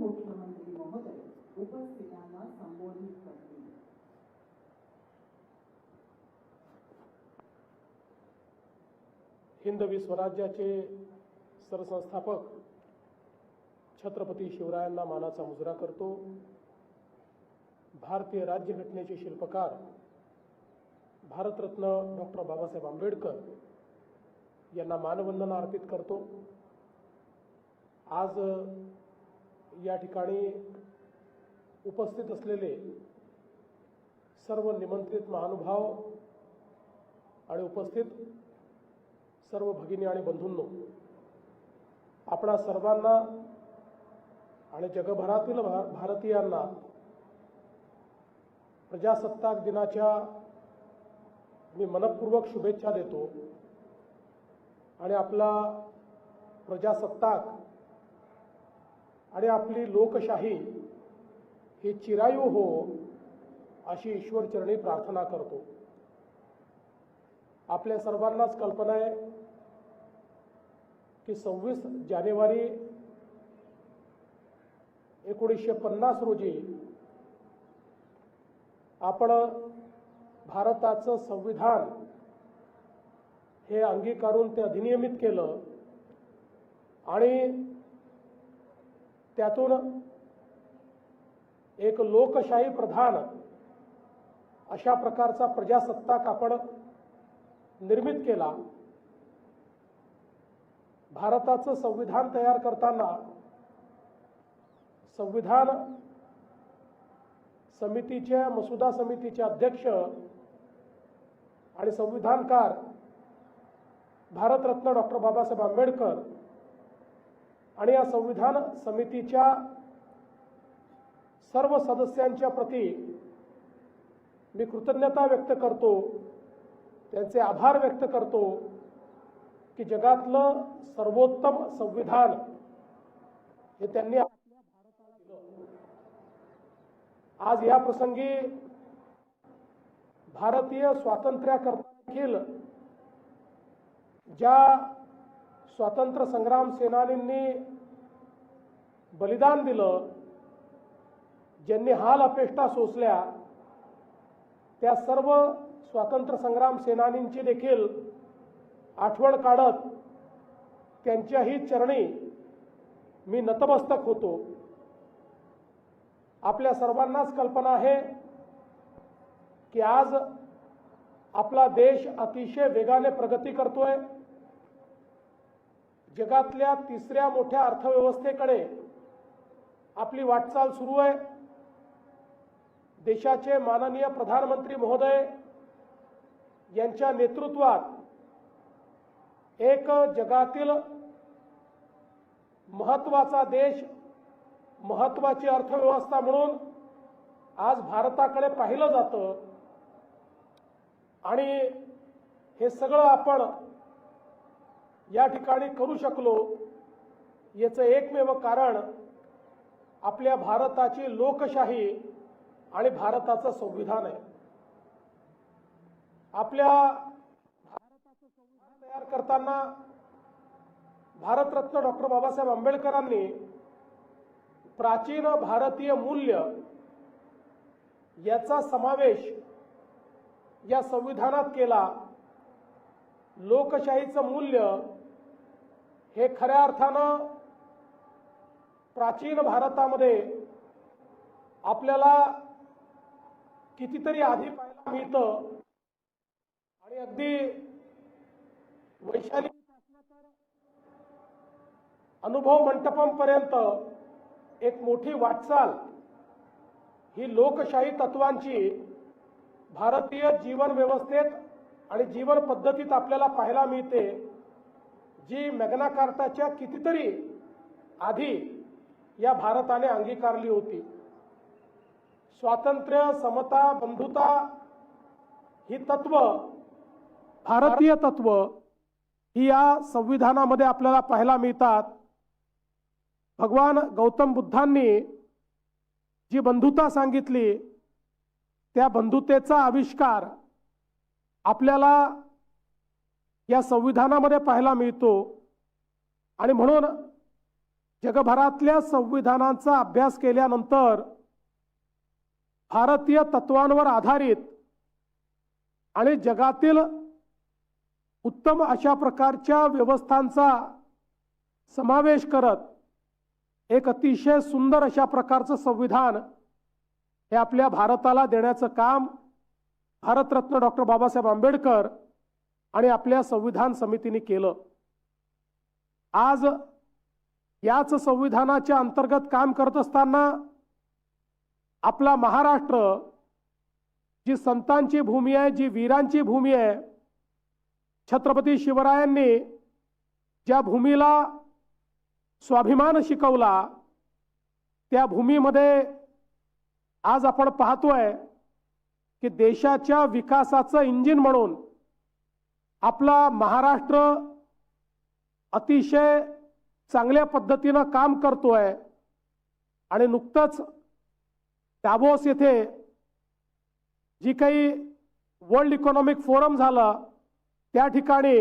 मुख्यमंत्री महोदय उपस्थितांना संबोधित करतील. हिंदवी स्वराज्याचे सरसंस्थापक छत्रपती शिवरायांना मानाचा मुजरा करतो. भारतीय राज्यघटनेचे शिल्पकार भारतरत्न डॉक्टर बाबासाहेब आंबेडकर यांना मानवंदना अर्पित करतो. आज या ठिकाणी उपस्थित असलेले सर्व निमंत्रित महानुभाव आणि उपस्थित सर्व भगिनी आणि बंधूंनो आपणा सर्वांना आणि जगभरातील भारतीयांना प्रजासत्ताक दिनाच्या मी मनपूर्वक शुभेच्छा देतो आणि आपला प्रजासत्ताक आणि आपली लोकशाही ही चिरायू हो अशी ईश्वरचरणी प्रार्थना करतो. आपल्या सर्वांनाच कल्पना आहे की सव्वीस जानेवारी एकोणीसशे पन्नास रोजी आपण भारताचं संविधान हे अंगीकारून ते अधिनियमित केलं आणि त्यातून एक लोकशाही प्रधान अशा प्रकारचा प्रजासत्ताक आपण निर्मित केला. भारताचं संविधान तयार करताना संविधान समितीच्या मसुदा समितीचे अध्यक्ष आणि संविधानकार भारतरत्न डॉक्टर बाबासाहेब आंबेडकर आणि या संविधान समितीच्या सर्व सदस्यांच्या प्रती मी कृतज्ञता व्यक्त करतो त्यांचे आभार व्यक्त करतो की जगातलं सर्वोत्तम संविधान हे त्यांनी आज या प्रसंगी भारतीय स्वातंत्र्याकरता देखील ज्या स्वातंत्र्य संग्राम सेनानींनी बलिदान दिलं. ज्यांनी हाल अपेष्टा सोसल्या त्या सर्व स्वातंत्र्य संग्राम सेनानींची देखील आठवण काढत त्यांच्याही चरणी मी नतमस्तक होतो. आपल्या सर्वांनाच कल्पना आहे की आज आपला देश अतिशय वेगाने प्रगती करतोय. जगातल्या तिसऱ्या मोठ्या अर्थव्यवस्थेकडे आपली वाटचाल सुरू आहे. देशाचे माननीय प्रधानमंत्री महोदय यांच्या नेतृत्वात एक जगातील महत्त्वाचा देश महत्वाची अर्थव्यवस्था म्हणून आज भारताकडे पाहिलं जातं. आणि हे सगळं आपण या ठिकाणी करू शकलो याचं एकमेव कारण आपल्या भारताची लोकशाही आणि भारताचं संविधान आहे. आपल्या भारताचं संविधान तयार करताना भारतरत्न डॉक्टर बाबासाहेब आंबेडकरांनी प्राचीन भारतीय मूल्य याचा समावेश या संविधानात केला. लोकशाहीचं मूल्य हे खऱ्या अर्थानं प्राचीन भारतामध्ये आपल्याला कितीतरी आधी पाहायला मिळतं. आणि अगदी वैशाली अनुभव मंटपमपर्यंत एक मोठी वाटचाल ही लोकशाही तत्वांची भारतीय जीवन व्यवस्थेत आणि जीवन पद्धतीत आपल्याला पाहायला मिळते जी मॅग्ना कार्टाच्या कितीतरी आधी या भारताने अंगीकारली होती. स्वातंत्र्य समता बंधुता ही तत्व भारतीय तत्व ही या संविधानामध्ये आपल्याला पाहायला मिळतात. भगवान गौतम बुद्धांनी जी बंधुता सांगितली त्या बंधुतेचा आविष्कार आपल्याला या संविधानामध्ये पाहायला मिळतो. आणि म्हणून जगभरातल्या संविधानांचा अभ्यास केल्यानंतर भारतीय तत्वांवर आधारित आणि जगातील उत्तम अशा प्रकारच्या व्यवस्थांचा समावेश करत एक अतिशय सुंदर अशा प्रकारचं संविधान हे आपल्या भारताला देण्याचं काम भारतरत्न डॉक्टर बाबासाहेब आंबेडकर आणि आपल्या संविधान समितीने केलं. आज याच संविधानाच्या अंतर्गत काम करत असताना आपला महाराष्ट्र जी संतांची भूमी आहे जी वीरांची भूमी आहे छत्रपती शिवरायांनी ज्या भूमीला स्वाभिमान शिकवला त्या भूमीमध्ये आज आपण पाहतोय की देशाच्या विकासाचं इंजिन म्हणून आपला महाराष्ट्र अतिशय चांगल्या पद्धतीनं काम करतोय. आणि नुकतंच डाबोस येथे जी काही वर्ल्ड इकॉनॉमिक फोरम झालं त्या ठिकाणी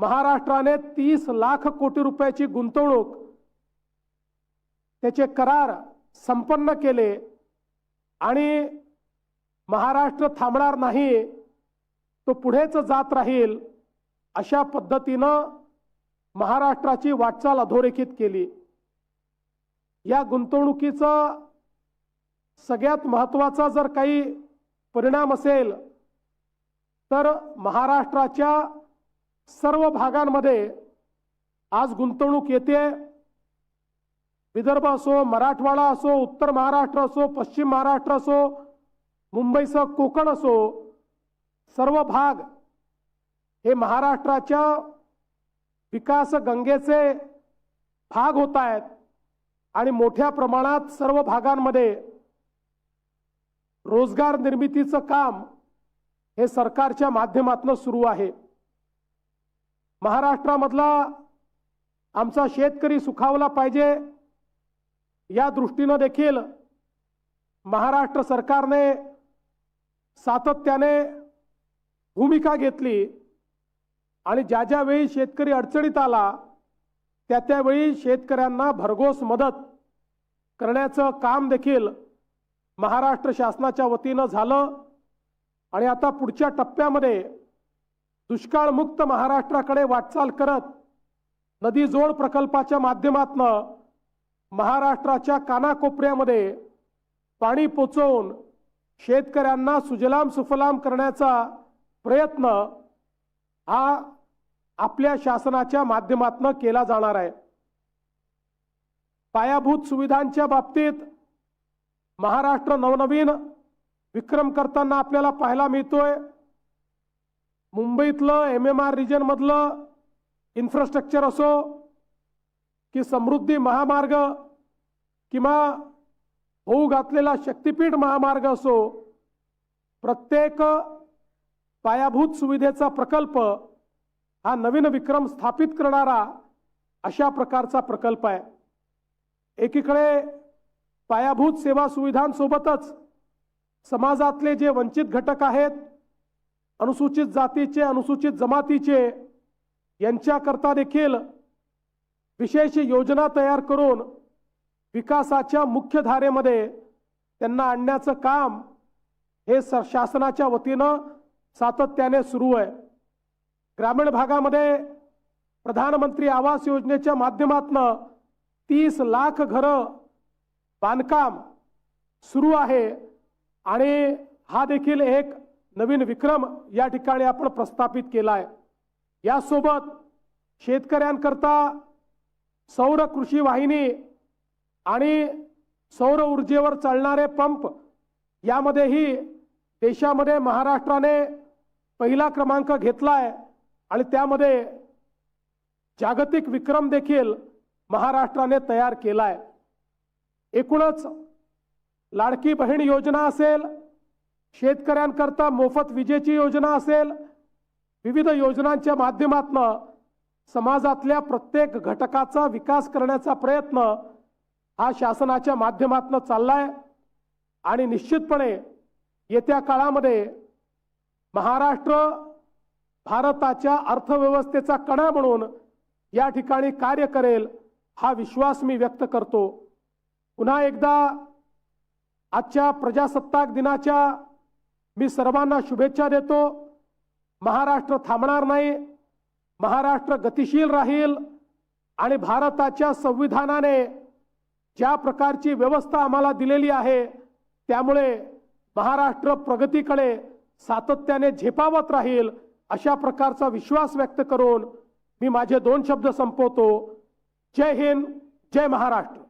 महाराष्ट्राने तीस लाख कोटी रुपयाची गुंतवणूक त्याचे करार संपन्न केले. आणि महाराष्ट्र थांबणार नाही तो पुढेच जात राहील अशा पद्धतीनं महाराष्ट्राची वाटचाल अधोरेखित केली. या गुंतवणुकीचा सगळ्यात महत्त्वाचा जर काही परिणाम असेल तर महाराष्ट्राच्या सर्व भागांमध्ये आज गुंतवणूक येते. विदर्भ असो मराठवाडा असो उत्तर महाराष्ट्र असो पश्चिम महाराष्ट्र असो मुंबईसह कोकण असो सर्व भाग हे महाराष्ट्राच्या विकास गंगेचे भाग होत आहेत आणि मोठ्या प्रमाणात सर्व भागांमध्ये रोजगार निर्मितीचं काम हे सरकारच्या माध्यमातून सुरू आहे. महाराष्ट्रामधला आमचा शेतकरी सुखावला पाहिजे या दृष्टीनं देखील महाराष्ट्र सरकारने सातत्याने भूमिका घेतली. आणि ज्या ज्या वेळी शेतकरी अडचणीत आला त्या त्यावेळी शेतकऱ्यांना भरघोस मदत करण्याचं काम देखील महाराष्ट्र शासनाच्या वतीनं झालं. आणि आता पुढच्या टप्प्यामध्ये दुष्काळमुक्त महाराष्ट्राकडे वाटचाल करत नदी जोड प्रकल्पाच्या माध्यमातनं महाराष्ट्राच्या कानाकोपऱ्यामध्ये पाणी पोचवून शेतकऱ्यांना सुजलाम सुफलाम करण्याचा प्रयत्न हा आपल्या शासनाच्या माध्यमातून केला जाणार आहे. पायाभूत सुविधांच्या बाबतीत महाराष्ट्र नवनवीन विक्रम करताना आपल्याला पाहायला मिळतोय. मुंबईतलं एम एम आर रिजनमधलं इन्फ्रास्ट्रक्चर असो की समृद्धी महामार्ग किंवा होऊ घातलेला शक्तिपीठ महामार्ग असो प्रत्येक पायाभूत सुविधेचा प्रकल्प हा नवीन विक्रम स्थापित करणारा अशा प्रकारचा प्रकल्प आहे. एकीकडे पायाभूत सेवा सुविधांसोबतच समाजातले जे वंचित घटक आहेत अनुसूचित जातीचे अनुसूचित जमातीचे यांच्याकरता देखील विशेष योजना तयार करून विकासाच्या मुख्य धारेमध्ये त्यांना आणण्याचं काम हे स शासनाच्या वतीनं सातत्याने सुरू आहे. ग्रामीण भागामध्ये प्रधानमंत्री आवास योजनेच्या माध्यमातनं तीस लाख घरं बांधकाम सुरू आहे. आणि हा देखील एक नवीन विक्रम या ठिकाणी आपण प्रस्थापित केला आहे यासोबत शेतकऱ्यांकरता सौर कृषी वाहिनी आणि सौर ऊर्जेवर चालणारे पंप यामध्येही देशामध्ये महाराष्ट्राने पहिला क्रमांक घेतला आहे आणि त्यामध्ये जागतिक विक्रम देखील महाराष्ट्राने तयार केला आहे एकूणच लाडकी बहीण योजना असेल शेतकऱ्यांकरता मोफत विजेची योजना असेल विविध योजनांच्या माध्यमातनं समाजातल्या प्रत्येक घटकाचा विकास करण्याचा प्रयत्न हा शासनाच्या माध्यमातनं चाललाय. आणि निश्चितपणे येत्या काळामध्ये महाराष्ट्र भारताच्या अर्थव्यवस्थेचा कडा म्हणून या ठिकाणी कार्य करेल हा विश्वास मी व्यक्त करतो. पुन्हा एकदा आजच्या प्रजासत्ताक दिनाच्या मी सर्वांना शुभेच्छा देतो. महाराष्ट्र थांबणार नाही महाराष्ट्र गतिशील राहील आणि भारताच्या संविधानाने ज्या प्रकारची व्यवस्था आम्हाला दिलेली आहे त्यामुळे महाराष्ट्र प्रगतीकडे सातत्याने झेपावत राहील. अशा प्रकारचा विश्वास व्यक्त करून मी माझे दोन शब्द संपवतो. जय हिंद जय महाराष्ट्र.